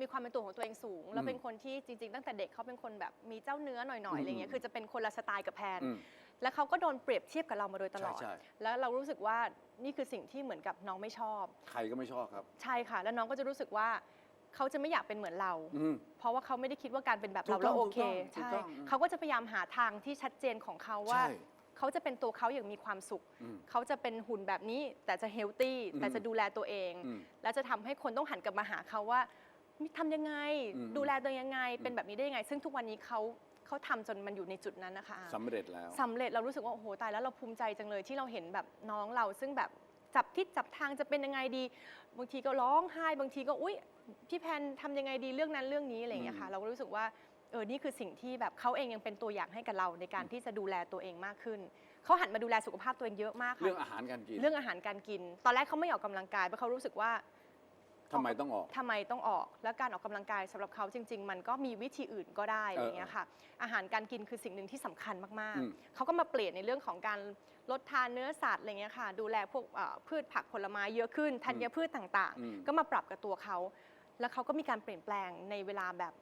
มีความเป็นตัวของตัวเองสูง แล้วอืมเป็นคนที่จริง ๆ ตั้งแต่เด็กเขาเป็นคนแบบมีเจ้าเนื้อหน่อยๆอะไรเงี้อืยมคือจะเป็นคนละสไตล์กับแพน อืม แล้วเขาก็โดนเปรียบเทียบกับเรามาโดยตลอด ใช่ใช่ แล้วเรารู้สึกว่านี่คือสิ่งที่เหมือนกับน้องไม่ชอบ ใครก็ไม่ชอบครับ ใช่ค่ะ แล้วน้องก็จะรู้สึกว่าเขาจะไม่อยากเป็นเหมือนเรา อืม เพราะว่าเขาไม่ได้คิดว่าการเป็นแบบถูเรากต้แล้องวโอเค ถูกใช่ ต้องถูกต้องเขาก็จะพยายามหาทางที่ชัดเจนของเขาว่า ใช่เขาจะเป็นตัวเขาอย่างมีความสุข อืมเขาจะเป็นหุ่นแบบนี้แต่จะเฮลตี้อืมแต่จะดูแลตัวเอง อืม แล้วจะทำให้คนต้องหันกลับมาหาเขาว่า ทำยังไง อืม ดูแลตัวเองยังไงอืมเป็นแบบนี้ได้ยังไง ซึ่งทุกวันนี้เขาเขาทำจนมันอยู่ในจุดนั้นนะคะสำเร็จแล้ว สำเร็จเรารู้สึกว่าโอ้โหตายแล้วเราภูมิใจจังเลยที่เราเห็นแบบน้องเราซึ่งแบบจับทิศจับทางจะเป็นยังไงดี บางทีก็ร้องไห้บางทีก็อุ๊ยพี่แพนทำยังไงดีเรื่องนั้นเรื่องนี้อะไรอย่างเงี้ยค่ะอืมเราก็รู้สึกว่าเออนี่คือสิ่งที่แบบเขาเองยังเป็นตัวอย่างให้กับเราในการที่จะดูแลตัวเองมากขึ้นเขาหันมาดูแลสุขภาพตัวเองเยอะมากค่ะ เรื่องอาหารการกิน เรื่องอาหารการกิน ตอนแรกเขาไม่ออกกำลังกายเพราะเขารู้สึกว่า ทำไมต้องออก ทำไมต้องออก แล้วการออกกำลังกายสำหรับเขาจริง ๆ มันก็มีวิธีอื่นก็ได้อะไรอย่างเงี้ยค่ะ อาหารการกินคือสิ่งหนึ่งที่สำคัญมากอืม ๆ เขาก็มาเปลี่ยนในเรื่องของการลดทานเนื้อสัตว์อะไรเงี้ยค่ะ ดูแลพวกเอ่อพืชผักผลไม้เยอะขึ้นธัญพืชต่างอืม ๆ ก็มาปรับกับตัวเขา แล้วเขาก็มีการเปลี่ยนแปลงในเวลาแบบ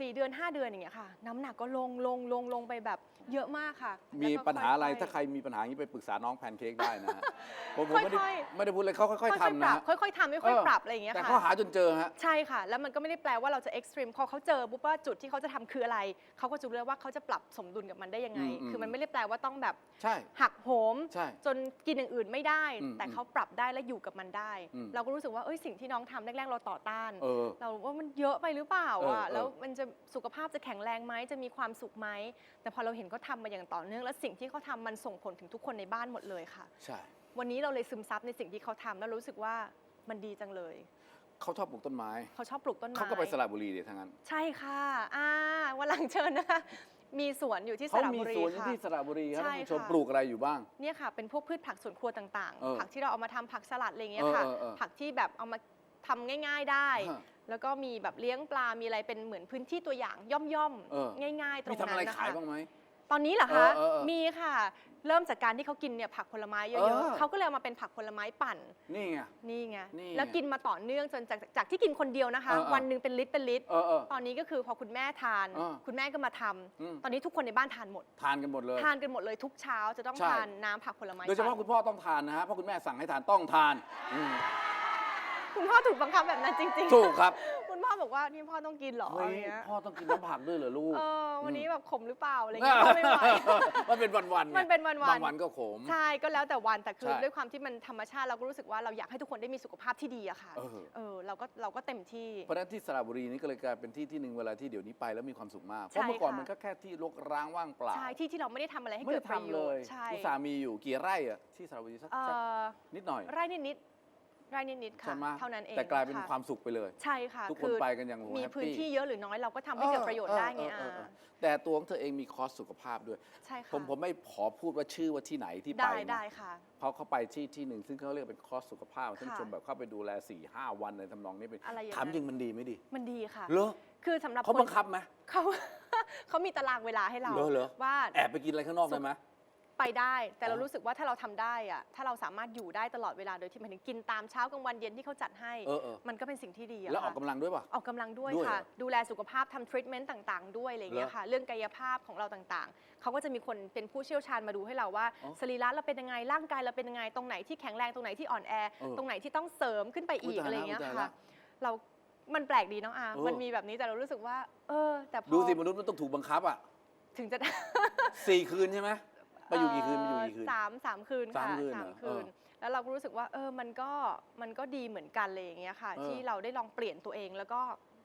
4 เดือน 5 เดือนอย่างเงี้ยค่ะ น้ำหนักก็ลงลงลงลงไปแบบเยอะมากค่ะมีแล้วก็ปัญหาอะไรค่ยๆ ถ้าใครมีปัญหาอย่างนี้ไปปรึกษาน้องแพนเค้กได้นะฮะผมผมไม่ได้ค่อยๆ ไม่ได้พูดเลยเขาค่อยๆค่อยทำๆปนะรับฮะค่อยๆทำค่อยๆปรับอะไรอย่างเงี้ยแต่ค่ะ เขาหาจนเจอฮะ ใช่ค่ะ แล้วมันก็ไม่ได้แปลว่าเราจะเอ็กซ์ตรีมพอเขาเจอปุ๊บว่าจุดที่เขาจะทำคืออะไร เขาก็จะรู้แล้วว่าเขาจะปรับสมดุลกับมันได้ยังไง อืมอืม คือมันไม่ได้แปลว่าต้องแบบใช่ หักโหม ใช่จนกินอย่างอื่นไม่ได้ อืมแต่เขาปรับได้และอยู่กับมันได้ อืม เราก็รู้สึกว่าเอ้ยสิ่งที่น้องทำแรกๆเราต่อต้าน เออ เราว่ามันเยอะไปหรือเปล่าเอออะเออ แล้วมันจะสุขภาพจะแข็งแรงไหมจะมีความสุขไหมแต่พอเราเห็นเขาทำมาอย่างต่อเนื่อง และสิ่งที่เขาทำมันส่งผลถึงทุกคนในบ้านหมดเลยค่ะ ใช่ วันนี้เราเลยซึมซับในสิ่งที่เขาทำแล้วรู้สึกว่ามันดีจังเลย เขาชอบปลูกต้นไม้ เขาชอบปลูกต้นไม้เขาก็ไปสระบุรีเดี๋ยวทั้งนั้น ใช่ค่ะ อ่าวันหลังเชิญนะคะ มีสวนอยู่ที่สเขาระมีบุรีสวนอยู่ค่ะ ที่สระบุรีครับใช่ท่านผู้ชมค่ะ ปลูกอะไรอยู่บ้าง เนี่ยค่ะ เป็นพวกพืชผักสวนครัวต่างเออๆ ผักที่เราเอามาทำผักสลัดอะไรอย่างเงี้ยค่ะ เออเออเออผักที่แบบเอามาทำง่าย ๆได้ ฮะแล้วก็มีแบบเลี้ยงปลา มีอะไรเป็นเหมือนพื้นที่ตัวอย่างย่อมเออ ๆ ง่าย ๆ ตรงมีทำนั้อะไรนนะขายคะ บ้างไหม ตอนนี้เหรอคะ เออเออเออมีค่ะ เริ่มจากการที่เขากินเนี่ยผักผลไม้เยเออะอ ๆเขาก็เลยเอามาเป็นผักผลไม้ปั่น นี่ไง นี่ไง นี่ไงแล้วกินมาต่อเนื่องจนจากจากที่กินคนเดียวนะคะ เออเออ วันหนึ่งเป็นลิตรเป็นลิตร เออเออ ตอนนี้ก็คือพอคุณแม่ทาน เออ คุณแม่ก็มาทำ อืมตอนนี้ทุกคนในบ้านทานหมด ทานกันหมดเลย ทานกันหมดเลยทุกเช้าจะต้องใช่ ทานน้ำผักผลไม้โดยเฉพาะปั่นคุณพ่อต้องทานนะฮะเพราะคุณแม่สั่งให้ทานต้องทานอืม คุณพ่อถูกบังคับแบบนั้นจริงๆถูกครับ คุณพ่อบอกว่านี่พ่อต้องกินเหรอเฮ้อะไรยเงี้ยพ่อต้องกินน้ำผักด้วยเหรอลูกเออวันนี้อืมแบบขมหรือเปล่าอะไรเงี้ยพ่อไม่ไหวมันเป็นวันๆไงมันเป็นวันๆบางวันก็ขมใช่ก็แล้วแต่วันแต่คือใช่ด้วยความที่มันธรรมชาติเราก็รู้สึกว่าเราอยากให้ทุกคนได้มีสุขภาพที่ดีอะค่ะเออเออเราก็เราก็เต็มที่เพราะฉะนั้นที่สระบุรีนี่ก็เลยกลายเป็นที่ที่หนึ่งเวลาที่เดี๋ยวนี้ไปแล้วมีความสุขมากเพใช่ราะเมื่อก่อนค่ะมันก็แค่ที่รกร้างว่างเปล่าใช่ที่ที่เราไม่ได้ทำอะไรให้ไม่เกิได้ดประทำโยเลชยน์ใช่อุตส่าห์มีอยู่กี่ไร่อะที่สระบุรีสักเอ่สักอนิดหน่อยไร่นิดๆ ไร่นิดๆค่ะใช่ไหมเท่านั้นเองแต่กลายเป็นค่ะความสุขไปเลย ใช่ค่ะทุกคนไปกันอย่างโอ้โหมีแฮปปี้พื้นที่เยอะหรือน้อยเราก็ทำให้เกิดประโยชน์ได้ไงเอออะเออเออแต่ตัวของเธอเองมีคอร์สสุขภาพด้วย ใช่ค่ะ ผมผมไม่ขอพูดว่าชื่อว่าที่ไหนที่ไปได้นะ ได้ค่ะ เพราะเขาไปที่ที่หนึ่งซึ่งเขาเรียกเป็นคอร์สสุขภาพท่านผู้ค่ะชมแบบเข้าไปดูแล4ี่ห้าวันในทำนองนี้เป็นอะไรอย่างนั้น ถามจริงมันดีไม่ดีมันดีค่ะ เหรอคือสำหรับเขาคนบังคับไหม เขา เขามีตารางเวลาให้เราเหรอเหรอ ว่า แอบไปกินอะไรข้างนอกได้ไหม ไปไปได้ แต่เราอ๋อรู้สึกว่าถ้าเราทำได้อะถ้าเราสามารถอยู่ได้ตลอดเวลาโดยที่หมายถึงกินตามเช้ากลางวันเย็นที่เขาจัดให้ เออเออ มันก็เป็นสิ่งที่ดีอะแล้วอค่ะอกกำลังด้วยป่ะ ออกกำลังด้วยด้วยค่ะ เหรอดูแลสุขภาพทำทรีทเมนต์ต่างๆ ด้วยอะไรอย่างเงี้ยเหรอค่ะ เรื่องกายภาพของเราต่างๆ เขาก็จะมีคนเป็นผู้เชี่ยวชาญมาดูให้เราว่าอ๋อสรีระเราเป็นยังไง ร่างกายเราเป็นยังไง ตรงไหนที่แข็งแรง ตรงไหนที่อ่อนแอ เออตรงไหนที่ต้องเสริมขึ้นไปอีกอุ๊ยตายอะไรอย่างเงี้ยแล้วอุ๊ยตายค่ะแล้วเรา มันแปลกดีเนาะอาเออ มันมีแบบนี้แต่เรารู้สึกว่า เออ แต่พอดูสิมนุษย์มันต้องถูกบังคับอะถึงจะ สี่คืนใช่ไหม ไปอยู่กี่คืนไปอยู่กี่คืนเสามสามคืนสามค่ะคืนสามเหรอคืน เออแล้วเราก็รู้สึกว่าเออมันก็มันก็ดีเหมือนกันเลยอย่างเงี้ยค่ะ เออ ที่เราได้ลองเปลี่ยนตัวเองแล้วก็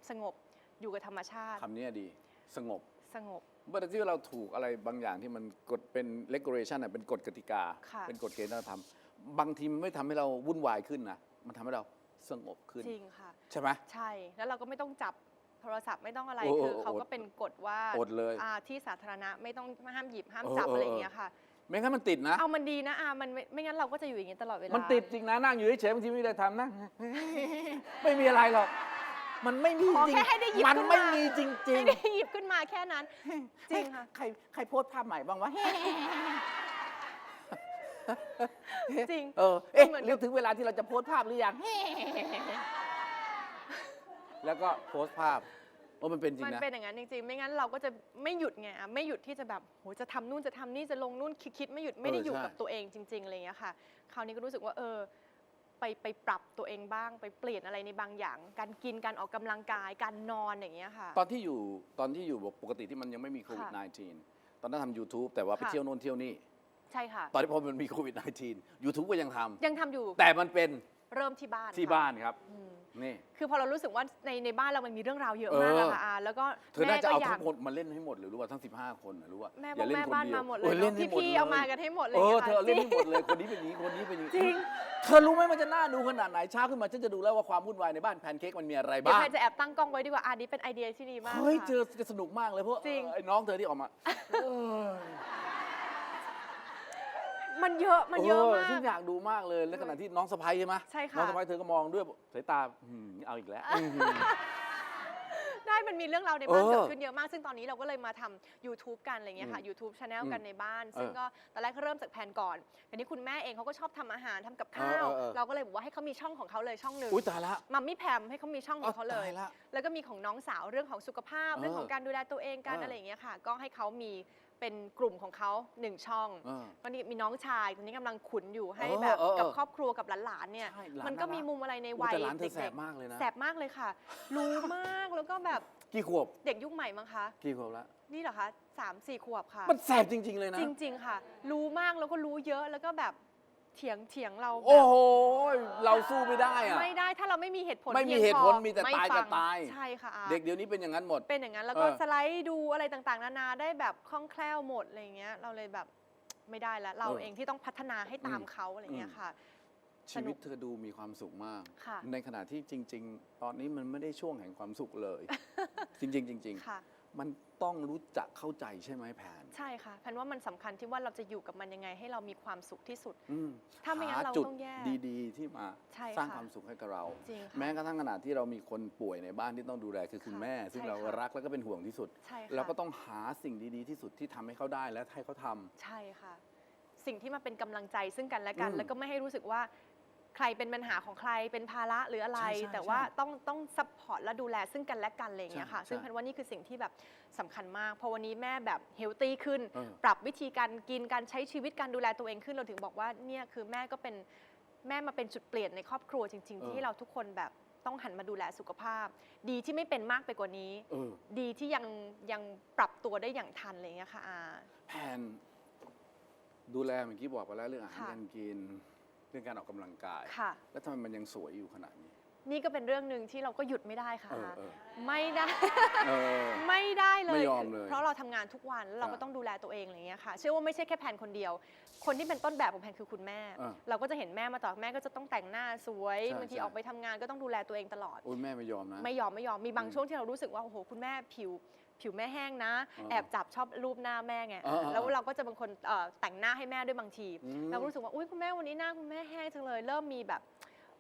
สงบอยู่กับธรรมชาติคำนี้ดี สงบสงบ เมื่อที่เราถูกอะไรบางอย่างที่มันกฎเป็น regulation อะเป็นกฎกติกา ค่ะ เป็นกฎเกณฑ์ที่เราทำบางทีมันไม่ทำให้เราวุ่นวายขึ้นนะมันทำให้เราสงบขึ้น จริงค่ะ ใช่ไหม ใช่แล้วเราก็ไม่ต้องจับ โทรศัพท์ไม่ต้องอะไรโอ้โอ้คือเขาอดก็เป็นกฎว่าอดเลยอ่าที่สาธารณะไม่ต้องห้ามหยิบห้ามเออจับเออ อะไรอย่างเงี้ยค่ะ ไม่งั้นมันติดนะ เอามันดีนะอามันไม่ไม่งั้นเราก็จะอยู่อย่างนี้ตลอดเวลามันติดจริงนะนั่งอยู่เฉยๆบางทีไม่มีอะไรทำนั่ง ไม่มีอะไรหรอก มันไม่มีขอจริงแค่ให้ได้หยิบมันขึ้นไม่มามีจริงไม่ได้หยิบขึ้นมาแค่นั้น จริงค่ะ ใครใครโพสต์ภาพใหม่บ้างวะ จริงเออ เอ๊ะเหมือนกับเรียกถึงเวลาที่เราจะโพสต์ภาพหรือยัง แล้วก็โพสต์ภาพโอ้มันเป็นจริงมันนะ เป็นอย่างนั้นจริงๆ ไม่งั้นเราก็จะไม่หยุดไงอะไม่หยุดที่จะแบบโหจะทำนู่นจะทำนี่จะลงนู่นคิดคิดไม่หยุดไม่ได้เอออยู่ใช่ กับตัวเองจริงๆอะไรอย่างเงี้ยค่ะ คราวนี้ก็รู้สึกว่าเออ ไปไปปรับตัวเองบ้างไปเปลี่ยนอะไรในบางอย่าง การกินการออกกำลังกายการนอนอย่างเงี้ยค่ะ ตอนที่อยู่ตอนที่อยู่ปกติที่มันยังไม่มีโควิด ค่ะ -19 ตอนนั้นทำ YouTube แต่ว่าไปค่ะ เที่ยวโน่นเที่ยวนี่ ใช่ค่ะ ตอนที่พอมันมีโควิด -19 YouTube ก็ยังทำยังทำอยู่แต่มันเป็นเริ่มที่บ้านที่ค่ะบ้านครับ อืม นี่ คือพอเรารู้สึกว่าในในบ้านเรามันมีเรื่องราวเยอะเออมากอะค่ะอาแล้วก็เธอน่าจะเอาก็ยทั้งคนมาเล่นให้หมดเลยรู้ว่าทั้ง 15 คนน่ะรู้ว่าแม่อบอย่ากเล่นแม่คนบ้านเดียวมาหมดเลออยเนเล่อะนให้หมดพี่ลๆเอามากันให้หมดเลยเออค่ะเธอเล่นจริให้งหมดเลยคนนี้เป็นอย่างนี้คนนี้เป็นอย่างนี้จริง เธอรู้ไหมมันจะน่าดูขนาดไหนเช้าขึ้นมาฉันจะดูแล้วว่าความวุ่นวายในบ้านแพนเค้กมันมีอะไรเดี๋ยวบ้าง แพนจะแอบตั้งกล้องไว้ดีกว่าอันนี้เป็นไอเดียที่ดีมากเฮ้ย ค่ะ เจอจะสนุกมากเลยเพราะจริงไอ้น้องเธอที่ออกมาเออ มันเยอะมันเยอะมากฉันอยากดูมากเลยแล้วขณะที่น้องสะพ้ายใช่ไหมใช่ค่ะ น้องสะพ้ายเธอก็มองด้วยสายตาอืมเอาอีกแล้วอืมได้มันมีเรื่องราวในบ้านเออเกิดขึ้นเยอะมาก ซึ่งตอนนี้เราก็เลยมาทำ YouTube กันอะไรเงี้ยค่ะ YouTube Channel กันในบ้าน ซึ่งเออก็ตอนแรกก็เริ่มจากแพนก่อนทีนี้คุณแม่เองเขาก็ชอบทำอาหารทำกับข้าว เออเออเออ เราก็เลยบอกว่าให้เขามีช่องของเขาเลยช่องหนึ่งอุ้ยตายละมัมมี่แพมให้เขามีช่องของเขาเลยตายละ แล้วก็มีของน้องสาวเรื่องของสุขภาพ เออเรื่องของการดูแลตัวเองการเออออะไรอย่างเงี้ยค่ะ ก็ให้เขามี เป็นกลุ่มของเขาหนึ่งช่องเออก็นี่มีน้องชายตอนนี้กำลังขุนอยู่ให้เออแบบเออเออกับครอบครัวกับหลานๆเนี่ย ใช่หลานมันก็น่ารักมีมุมอะไรในอุ๊ยวัยแต่หลานเธอเด็กแสบมากเลยนะ แสบมากเลยค่ะ รู้มากแล้วก็แบบกี่ขวบเด็กยุคใหม่มั้งคะ กี่ขวบแล้วนี่เหรอคะสามสี่ขวบค่ะ มันแสบจริง ๆ เลยนะ จริง ๆ ค่ะ รู้มากแล้วก็รู้เยอะแล้วก็แบบ เถียงเถียงเราแบบโอ้โห เราสู้ไม่ได้อะ ไม่ได้ถ้าเราไม่มีเหตุผลไม่มีพียงเหตุผลพอมีแต่ไตายกับฟังตาย ใช่ค่ะอาเด็กเดี๋ยวนี้เป็นอย่างนั้นหมด เป็นอย่างนั้นแล้วก็เออ สไลด์ดูอะไรต่างๆ นานาได้แบบคล่องแคล่วหมดอะไรอย่างเงี้ย เราเลยแบบไม่ได้แล้วเราเองที่ต้องพัฒนาให้ตามเขาอะไรอย่างเงี้ยค่ะ ชีวิตเธอดูมีความสุขมาก ค่ะ ในขณะที่จริง ๆ ตอนนี้มันไม่ได้ช่วงแห่งความสุขเลย จริง ๆ จริง ค่ะๆ มันต้องรู้จักเข้าใจใช่ไหมแผนใช่ค่ะแพนว่ามันสำคัญที่ว่าเราจะอยู่กับมันยังไงให้เรามีความสุขที่สุดอืมถ้าไม่งั้นหเราจุดต้องแยกดีๆ ที่มาใช่สร้างค่ะความสุขให้กับเราจริงค่ะแม้กระทั่งขนาดที่เรามีคนป่วยในบ้านที่ต้องดูแลคือคุณค่ะแม่ ซึ่งใช่เราค่ะรักแล้วก็เป็นห่วงที่สุดใช่ค่ะเราก็ต้องหาสิ่งดีๆที่สุดที่ทำให้เขาได้และให้เขาทำใช่ค่ะ สิ่งที่มาเป็นกำลังใจซึ่งกันและกันอืมแล้วก็ไม่ให้รู้สึกว่า ใครเป็นปัญหาของใครเป็นภาระหรืออะไร ใช่ใช่แต่ว่าใช่ต้องต้องซัพพอร์ตและดูแลซึ่งกันและกันอะไรอย่างเงี้ยค่ะ ใช่ซึ่งใช่พันว่านี่คือสิ่งที่แบบสำคัญมาก พอวันนี้แม่แบบเฮลตี้ขึ้น เออ ปรับวิธีการกินการใช้ชีวิตการดูแลตัวเองขึ้นเราถึงบอกว่าเนี่ยคือแม่ก็เป็นแม่มาเป็นจุดเปลี่ยนในครอบครัวจริง ๆ ที่ให้เราทุกคนแบบต้องหันมาดูแลสุขภาพ ดีที่ไม่เป็นมากไปกว่านี้ เออดีที่ยังยังปรับตัวได้อย่างทันอะไรอย่างเงี้ยค่ะอา แผนดูแลเมื่อกี้บอกไปแล้วเรื่องอาหารค่ะ การกิน เรื่องการออกกำลังกาย ค่ะ แล้วทำไมมันยังสวยอยู่ขนาดนี้ นี่ก็เป็นเรื่องหนึ่งที่เราก็หยุดไม่ได้ค่ะ เออเออ ไม่ได้ เออ ไม่ได้เลยไม่ยอมเลยเพราะเราทำงานทุกวันแล้วเราครัก็บต้องดูแลตัวเองอะไรอย่างเงี้ยค่ะ เชื่อว่าไม่ใช่แค่แพนคนเดียว คนที่เป็นต้นแบบของแพนคือคุณแม่ อ่าเราก็จะเห็นแม่มาต่อแม่ก็จะต้องแต่งหน้าสวยใช่บางทีใช่ ออกไปทำงานก็ต้องดูแลตัวเองตลอด โอ้ยแม่ไม่ยอมนะ ไม่ยอมไม่ยอมมีบางอืมช่วงที่เรารู้สึกว่าโอ้โหคุณแม่ผิว ผิวแม่แห้งนะ อ่าแอบจับชอบรูปหน้าแม่ไงอ่าอ่าแล้วเราก็จะเป็นคนเอ่อแต่งหน้าให้แม่ด้วยบางทีอืมเราก็รู้สึกว่าอุ้ยคุณแม่วันนี้หน้าคุณแม่แห้งจังเลย เริ่มมีแบบ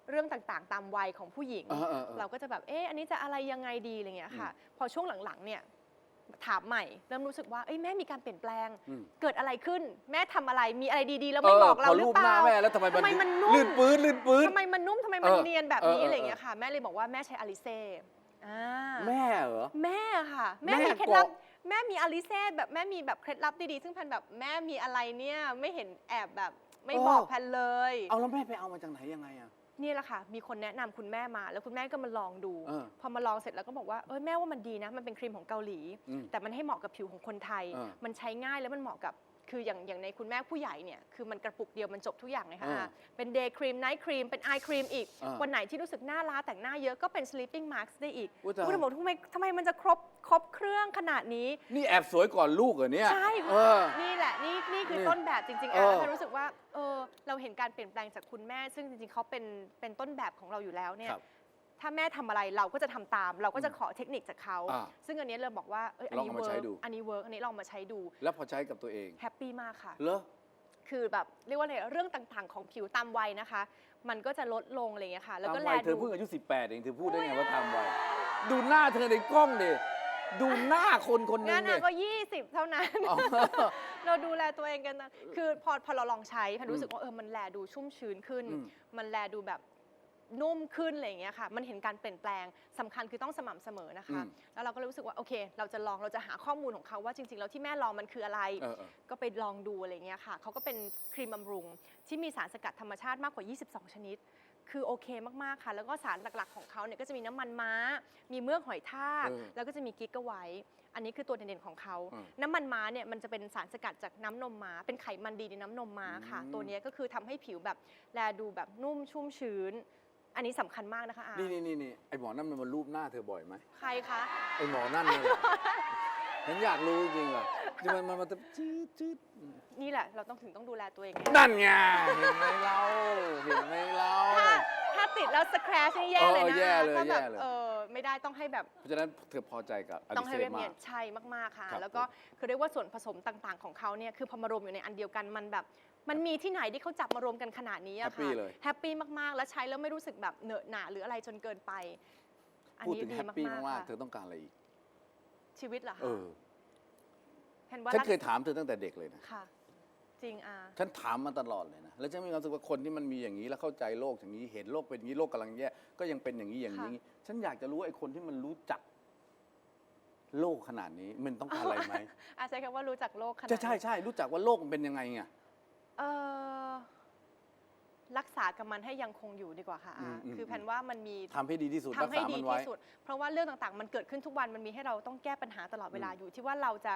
เรื่องต่างๆ ตามวัยของผู้หญิงเออเออเออเราก็จะแบบเอ๊ะอันนี้จะอะไรยังไงดีอะไรเงี้ยค่ะ พอช่วงหลังๆเนี่ยถามใหม่ เริ่มรู้สึกว่าเอ้ยแม่มีการเปลี่ยนแปลง อืมเกิดอะไรขึ้น แม่ทำอะไรมีอะไรดีๆ แล้วไม่บอกเราพอหรืรูอปเปหน้าล่า แม่แล้วทำไมทำไมมันนุ่ม ลื่นปื้นลื่นปื้น ทำไมมันนุ่มทำไมมันเออเนียนแบบเออนี้เอออะไรอย่างเงี้ยค่ะ แม่เลยบอกว่าแม่ใช้อลิเซ่ อ่าแม่เหรอ แม่ค่ะ แม่แม่มีเคล็ดลับกรอกแม่มีอลิเซ่แบบแม่มีแบบเคล็ดลับดีๆ ซึ่งแพนแบบแม่มีอะไรเนี่ยไม่เห็นแอบแบบไม่บอกแพนเลย เอาแล้วแม่ไปเอามาจากไหนยังไงอะนี่แหละค่ะ มีคนแนะนำคุณแม่มา แล้วคุณแม่ก็มาลองดู เออพอมาลองเสร็จแล้วก็บอกว่า เออแม่ว่ามันดีนะ มันเป็นครีมของเกาหลี อืมแต่มันให้เหมาะกับผิวของคนไทย เออมันใช้ง่ายแล้วมันเหมาะกับ คืออย่างอย่างในคุณแม่ผู้ใหญ่เนี่ยคือมันกระปุกเดียวมันจบทุกอย่างเลยค่ะเอออะเป็นเดย์ครีมไนท์ครีมเป็นไอครีมอีกเออวันไหนที่รู้สึกหน้าล้าแต่งหน้าเยอะก็เป็น sleeping mask ได้อีกอุ๊ยตาย คุณบอกทำไมทำไมมันจะครบครบเครื่องขนาดนี้ นี่แอบสวยก่อนลูกเหรอเนี่ยใช่เออ นี่แหละนี่นี่คือนี่ต้นแบบจริงๆเออะอแล้วแพนรู้สึกว่าเออเราเห็นการเปลี่ยนแปลงจากคุณแม่ ซึ่งจริงๆเขาเป็นเป็นต้นแบบของเราอยู่แล้วเนี่ยครับ ถ้าแม่ทำอะไรเราก็จะทำตาม เราก็จะขอเทคนิคจากเขา อ่าซึ่งอันนี้เราบอกว่าเอยอันนี้ลองเอามาเวิใช้ร์กดู อันนี้เวิร์กอันนี้ลองมาใช้ดูแล้วพอใช้กับตัวเองแฮปปี้มากค่ะ เหรอ คือแบบเรียกว่าอะไรเรื่องต่างๆของผิวตามวัยนะคะ มันก็จะลดลงอะไรอย่างเงี้ยค่ะ แล้วก็ตามแลวัยเธอดูเพิ่งอายุ 18 เองเธอพูดได้ไงว่าตามวัยดูหน้าเธอในกล้องดิดูหน้าคนคนหนึงั้งนดิอะก็ 20 เท่านั้น อ๋อเราดูแลตัวเองกันนะคือพอพอเราลองใช้พันรู้สึกว่าเออมันแลดูชุ่มชื้นขึ้น อืมมันแลดูแบบ นุ่มขึ้นอะไรอย่างเงี้ยค่ะ มันเห็นการเปลี่ยนแปลงสำคัญคือต้องสม่ำเสมอนะคะ อืมแล้วเราก็เลยรู้สึกว่าโอเค เราจะลองเราจะหาข้อมูลของเขาว่าจริง ๆ แล้วที่แม่ลองมันคืออะไร เออเออ ก็ไปลองดูอะไรเงี้ยค่ะ เขาก็เป็นครีมบำรุง ที่มีสารสกัดธรรมชาติมากกว่า 22 ชนิด คือโอเคมาก ๆ ค่ะ แล้วก็สารหลัก ๆ ของเขาเนี่ยก็จะมีน้ำมันม้า มีเมือกหอยทาก เออแล้วก็จะมีกิกะไวท์อันนี้คือตัวเด่นๆของเขา อืมน้ำมันม้าเนี่ยมันจะเป็นสารสกัดจากน้ำนมม้า เป็นไขมันดีในน้ำนมม้าค่ะ อืม ตัวเนี้ยก็คือทำให้ผิวแบบแลดูแบบนุ่มชุ่มชื้น อันนี้สำคัญมากนะคะอานี่นี่นี่นี่ไอหมอนั่นมันมารูปหน้าเธอบ่อยไหมใครคะ ไอหมอนั่นเนี่ยเหรอ ฉันอยากรู้จริงๆเหรอที่มันมันมันจะจืดจืดนี่แหละ เราต้องถึงต้องดูแลตัวเองไงนั่นไงเห็นไหมเราเห็นไหมเรา ถ้าถ้า ติดแล้วสแครชนี่แย่เลยเอนะอแย่เลยก็แบบแย่เลย เออไม่ได้ต้องให้แบบ เพราะฉะนั้นเธอพอใจกับอต้ลิองเซให้เรียบมาเนียก นใช่มาก ๆ ค่ะ ครับแล้วก็คือเรียกว่าส่วนผสมต่างๆ ของเขาเนี่ยคือพอมารวมอยู่ในอันเดียวกันมันแบบ มันมีที่ไหนที่เขาจับมารวมกันขนาดนี้อะแฮปปี้ค่ะเลยแฮปปี้มากๆ แล้วใช้แล้วไม่รู้สึกแบบเหนอะหนาหรืออะไรจนเกินไป อันพูดนี้ถึงดีแฮปปี้มากๆมากค่ะๆเธอต้องการอะไรอีก ชีวิตเหรอเอคะอเห็นว่าฉันรักเคยถามเธอตั้งแต่เด็กเลยนะ ค่ะ จริงอะฉันถามมาตลอดเลยนะ แล้วฉันมีความรู้สึกว่าคนที่มันมีอย่างนี้แล้วเข้าใจโลกอย่างนี้ เห็นโลกเป็นอย่างนี้โลกกำลังแย่ก็ยังเป็นอย่างนี้อย่างนี้ ฉันอยากจะรู้ว่าไอ้คนที่มันรู้จักโลกขนาดนี้มันต้องการอะไรไหมอาใช้คำว่ารู้จักโลกขนาดใช่ใช่นี้ใช่รู้จักว่าโลกมันเป็นยังไงไงเออรักษากับมันให้ยังคงอยู่ดีกว่าค่ะอือะมอืมคือแพนว่ามันมีทำให้ดีที่สุดรัทำกให้ษาดีมันไว้ที่สุด เพราะว่าเรื่องต่างๆ มันเกิดขึ้นทุกวันมันมีให้เราต้องแก้ปัญหาตลอดเวลาอืมอยู่ที่ว่าเราจะ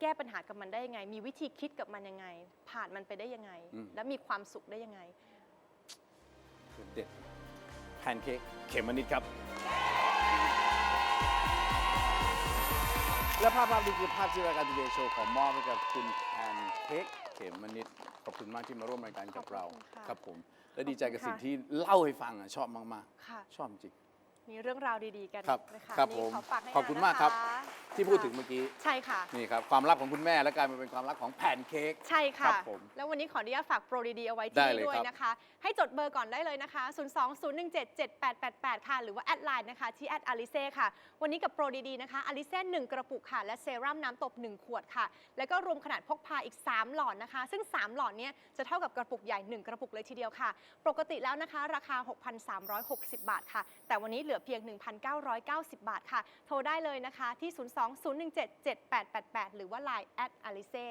แก้ปัญหากับมันได้ยังไง มีวิธีคิดกับมันยังไง ผ่านมันไปได้ยังไงและมีความสุขได้ยังไงเด็ดแพนเค้กเขมมนิดครับ และภาพภาพนี้คือภาพที่รายการ Today Show ขอมอบให้กับคุณแพนเค้กเขมมนิดขอบคุณมากที่มาร่วมรายการกับเราขอบคุณค่ะ ครับผม และดีใจกับขอบคุณสิ่งค่ะที่เล่าให้ฟังอะชอบมากค่ะ ๆ ชอบจริง มีเรื่องราวดีๆกันครับนะคะครับนี่ผมขอฝากให้ขอบคุณนะะมากครับที่พูดถึงเมื่อกี้ ใช่ค่ะ นี่ครับ ความลับของคุณแม่และกลายมาเป็นความลับของแพนเค้ก ใช่ครัค่ะบผมแล้ววันนี้ขออนุญาตฝากโปรดีๆ เอาไว้ได้ที่เลยด้วยครับ นะคะ ให้จดเบอร์ก่อนได้เลยนะคะ 020177888 ค่ะ หรือว่าแอดไลน์นะคะ ที่แอดอลิเซ่ค่ะ วันนี้กับโปรดีๆ นะคะอลิเซ่1กระปุกค่ะ และเซรั่มน้ำตบ 1 ขวดค่ะ แล้วก็รวมขนาดพกพาอีก 3 หลอดนะคะ ซึ่ง 3 หลอดเนี้ยจะเท่ากับกระปุกใหญ่ 1 กระปุกเลยทีเดียวค่ะ ปกติแล้วนะคะ ราคา 6,360 บาทค่ะ แต่วันนี้เหลือเพียง 1,990 บาทค่ะ โทรได้เลยนะคะที่ 020177888 หรือว่า Line แอดอลิเซ่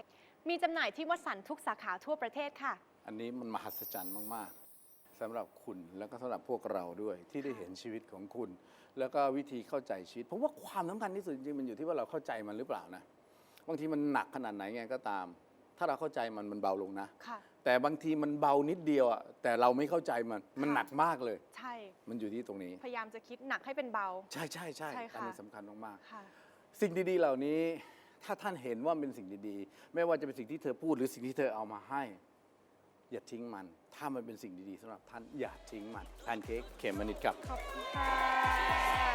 มีจำหน่ายที่วัดสันทุกสาขาทั่วประเทศค่ะ อันนี้มันมหัศจรรย์มาก ๆสำหรับคุณแล้วก็สำหรับพวกเราด้วยที่ได้เห็นชีวิตของคุณ แล้วก็วิธีเข้าใจชีวิตผมว่าความสำคัญที่สุดจริงๆมันอยู่ที่ว่าเราเข้าใจมันหรือเปล่านะบางทีมันหนักขนาดไหนไงก็ตาม ถ้าเราเข้าใจมันมันเบาลงนะ ค่ะ แต่บางทีมันเบานิดเดียวอะแต่เราไม่เข้าใจมันมันค่ะหนักมากเลย ใช่ มันอยู่ที่ตรงนี้ พยายามจะคิดหนักให้เป็นเบา ใช่ใช่ใช่ใช่ค่ะ อันนี้สำคัญมากค่ะ ๆสิ่งดีๆเหล่านี้ ถ้าท่านเห็นว่าเป็นสิ่งดีๆ ไม่ว่าจะเป็นสิ่งที่เธอพูดหรือสิ่งที่เธอเอามาให้ อย่าทิ้งมัน ถ้ามันเป็นสิ่งดีๆสำหรับท่านอย่าทิ้งมันแพนเค้กเขมมนิดกับ ขอบคุณค่ะ